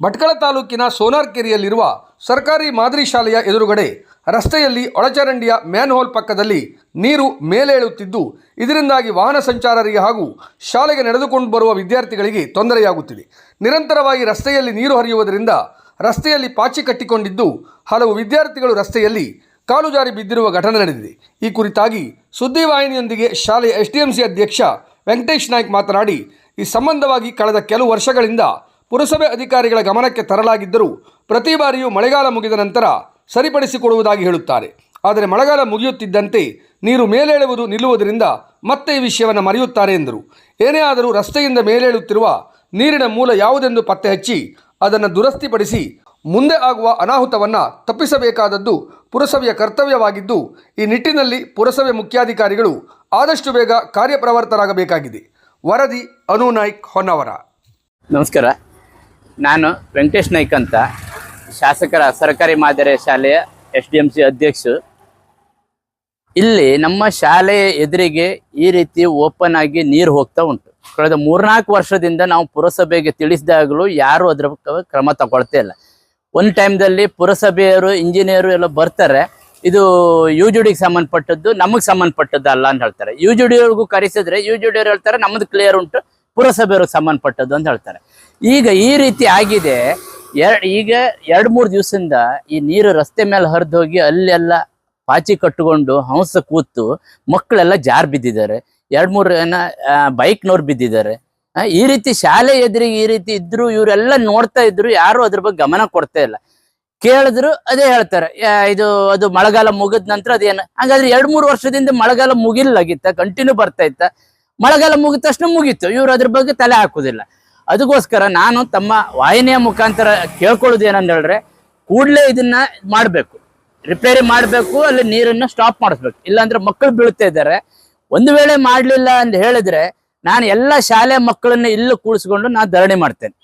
ಭಟ್ಕಳ ತಾಲೂಕಿನ ಸೋನಾರ್ಕೆರೆಯಲ್ಲಿರುವ ಸರ್ಕಾರಿ ಮಾದರಿ ಶಾಲೆಯ ಎದುರುಗಡೆ ರಸ್ತೆಯಲ್ಲಿ ಒಳಚರಂಡಿಯ ಮ್ಯಾನ್ಹೋಲ್ ಪಕ್ಕದಲ್ಲಿ ನೀರು ಮೇಲೇಳುತ್ತಿದ್ದು, ಇದರಿಂದಾಗಿ ವಾಹನ ಸಂಚಾರರಿಗೆ ಹಾಗೂ ಶಾಲೆಗೆ ನಡೆದುಕೊಂಡು ಬರುವ ವಿದ್ಯಾರ್ಥಿಗಳಿಗೆ ತೊಂದರೆಯಾಗುತ್ತಿದೆ. ನಿರಂತರವಾಗಿ ರಸ್ತೆಯಲ್ಲಿ ನೀರು ಹರಿಯುವುದರಿಂದ ರಸ್ತೆಯಲ್ಲಿ ಪಾಚಿ ಕಟ್ಟಿಕೊಂಡಿದ್ದು, ಹಲವು ವಿದ್ಯಾರ್ಥಿಗಳು ರಸ್ತೆಯಲ್ಲಿ ಕಾಲು ಜಾರಿ ಬಿದ್ದಿರುವ ಘಟನೆ ನಡೆದಿದೆ. ಈ ಕುರಿತಾಗಿ ಸುದ್ದಿವಾಹಿನಿಯೊಂದಿಗೆ ಶಾಲೆಯ ಎಸ್ಡಿಎಂಸಿ ಅಧ್ಯಕ್ಷ ವೆಂಕಟೇಶ್ ನಾಯ್ಕ್ ಮಾತನಾಡಿ, ಈ ಸಂಬಂಧವಾಗಿ ಕಳೆದ ಕೆಲವು ವರ್ಷಗಳಿಂದ ಪುರಸಭೆ ಅಧಿಕಾರಿಗಳ ಗಮನಕ್ಕೆ ತರಲಾಗಿದ್ದರೂ ಪ್ರತಿ ಬಾರಿಯೂ ಮಳೆಗಾಲ ಮುಗಿದ ನಂತರ ಸರಿಪಡಿಸಿಕೊಡುವುದಾಗಿ ಹೇಳುತ್ತಾರೆ. ಆದರೆ ಮಳೆಗಾಲ ಮುಗಿಯುತ್ತಿದ್ದಂತೆ ನೀರು ಮೇಲೇಳುವುದು ನಿಲ್ಲುವುದರಿಂದ ಮತ್ತೆ ಈ ವಿಷಯವನ್ನು ಮರೆಯುತ್ತಾರೆ ಎಂದರು. ಏನೇ ಆದರೂ ರಸ್ತೆಯಿಂದ ಮೇಲೇಳುತ್ತಿರುವ ನೀರಿನ ಮೂಲ ಯಾವುದೆಂದು ಪತ್ತೆ ಹಚ್ಚಿ ಅದನ್ನು ದುರಸ್ತಿಪಡಿಸಿ ಮುಂದೆ ಆಗುವ ಅನಾಹುತವನ್ನು ತಪ್ಪಿಸಬೇಕಾದದ್ದು ಪುರಸಭೆಯ ಕರ್ತವ್ಯವಾಗಿದ್ದು, ಈ ನಿಟ್ಟಿನಲ್ಲಿ ಪುರಸಭೆ ಮುಖ್ಯಾಧಿಕಾರಿಗಳು ಆದಷ್ಟು ಬೇಗ ಕಾರ್ಯಪ್ರವರ್ತರಾಗಬೇಕಾಗಿದೆ. ವರದಿ ಅನು ನಾಯ್ಕ್ ಹೊನ್ನವರ. ನಮಸ್ಕಾರ. ನಾನು ವೆಂಕಟೇಶ್ ನಾಯ್ಕ್ ಅಂತ, ಶಾಸಕರ ಸರ್ಕಾರಿ ಮಾದರಿ ಶಾಲೆಯ ಎಸ್ ಡಿ ಎಂ ಸಿ ಅಧ್ಯಕ್ಷ. ಇಲ್ಲಿ ನಮ್ಮ ಶಾಲೆಯ ಎದುರಿಗೆ ಈ ರೀತಿ ಓಪನ್ ಆಗಿ ನೀರು ಹೋಗ್ತಾ ಉಂಟು. ಕಳೆದ ಮೂರ್ನಾಲ್ಕು ವರ್ಷದಿಂದ ನಾವು ಪುರಸಭೆಗೆ ತಿಳಿಸಿದಾಗಲೂ ಯಾರು ಅದ್ರ ಕ್ರಮ ತಗೊಳ್ತಾ ಇಲ್ಲ. ಒಂದು ಟೈಮ್ದಲ್ಲಿ ಪುರಸಭೆಯವರು, ಇಂಜಿನಿಯರು ಎಲ್ಲ ಬರ್ತಾರೆ. ಇದು ಯು ಜಿ ಡಿಗೆ ಸಂಬಂಧಪಟ್ಟದ್ದು, ನಮಗೆ ಸಂಬಂಧಪಟ್ಟದ್ದು ಅಲ್ಲ ಅಂತ ಹೇಳ್ತಾರೆ. ಯು ಜಿ ಡಿ ಅವ್ರಿಗೂ ಕರೆಸಿದ್ರೆ ಯು ಜಿ ಡಿ ಅವ್ರು ಹೇಳ್ತಾರೆ ನಮ್ಮದು ಕ್ಲಿಯರ್ ಉಂಟು. ಪುರಸಭೆಯವ್ರಿಗೆ ಸಂಬಂಧಪಟ್ಟದ್ದು ಅಂತ ಹೇಳ್ತಾರೆ. ಈಗ ಈ ರೀತಿ ಆಗಿದೆ ಈಗ ಎರಡು ಮೂರು ದಿವಸದಿಂದ ಈ ನೀರು ರಸ್ತೆ ಮೇಲೆ ಹರಿದು ಹೋಗಿ ಅಲ್ಲೆಲ್ಲ ಪಾಚಿ ಕಟ್ಟಿಕೊಂಡು ಹಂಸ ಕೂತು ಮಕ್ಕಳೆಲ್ಲ ಜಾರ್ ಬಿದ್ದಿದ್ದಾರೆ. ಎರಡು ಮೂರು ಏನ ಬೈಕ್ನವ್ರು ಬಿದ್ದಿದ್ದಾರೆ. ಈ ರೀತಿ ಶಾಲೆ ಎದುರಿಗೆ ಈ ರೀತಿ ಇದ್ರು, ಇವರೆಲ್ಲ ನೋಡ್ತಾ ಇದ್ರು, ಯಾರು ಅದ್ರ ಬಗ್ಗೆ ಗಮನ ಕೊಡ್ತಾ ಇಲ್ಲ. ಕೇಳಿದ್ರು ಅದೇ ಹೇಳ್ತಾರೆ ಇದು, ಅದು ಮಳೆಗಾಲ ಮುಗಿದ ನಂತರ ಅದೇನು? ಹಾಗಾದ್ರೆ ಎರಡ್ ಮೂರು ವರ್ಷದಿಂದ ಮಳೆಗಾಲ ಮುಗಿಲ್ಲಾಗಿತ್ತ ಕಂಟಿನ್ಯೂ ಬರ್ತಾ ಇತ್ತ. ಮಳೆಗಾಲ ಮುಗಿದ ತಕ್ಷಣ ಮುಗೀತು. ಇವ್ರು ಅದ್ರ ಬಗ್ಗೆ ತಲೆ ಹಾಕುದಿಲ್ಲ. ಅದಕ್ಕೋಸ್ಕರ ನಾನು ತಮ್ಮ ವಾಹಿನಿಯ ಮುಖಾಂತರ ಕೇಳ್ಕೊಳ್ಳೋದು ಏನಂತ ಹೇಳಿದ್ರೆ, ಕೂಡಲೇ ಇದನ್ನ ಮಾಡಬೇಕು. ರಿಪೇರಿ ಮಾಡಬೇಕು, ಅಲ್ಲಿ ನೀರನ್ನ ಸ್ಟಾಪ್ ಮಾಡಿಸ್ಬೇಕು. ಇಲ್ಲಾಂದ್ರೆ ಮಕ್ಕಳು ಬೀಳ್ತಾ ಇದ್ದಾರೆ. ಒಂದು ವೇಳೆ ಮಾಡಲಿಲ್ಲ ಅಂತ ಹೇಳಿದ್ರೆ, ನಾನು ಎಲ್ಲ ಶಾಲೆ ಮಕ್ಕಳನ್ನ ಇಲ್ಲೂ ಕೂಡಿಸ್ಕೊಂಡು ನಾನು ಧರಣಿ ಮಾಡ್ತೇನೆ.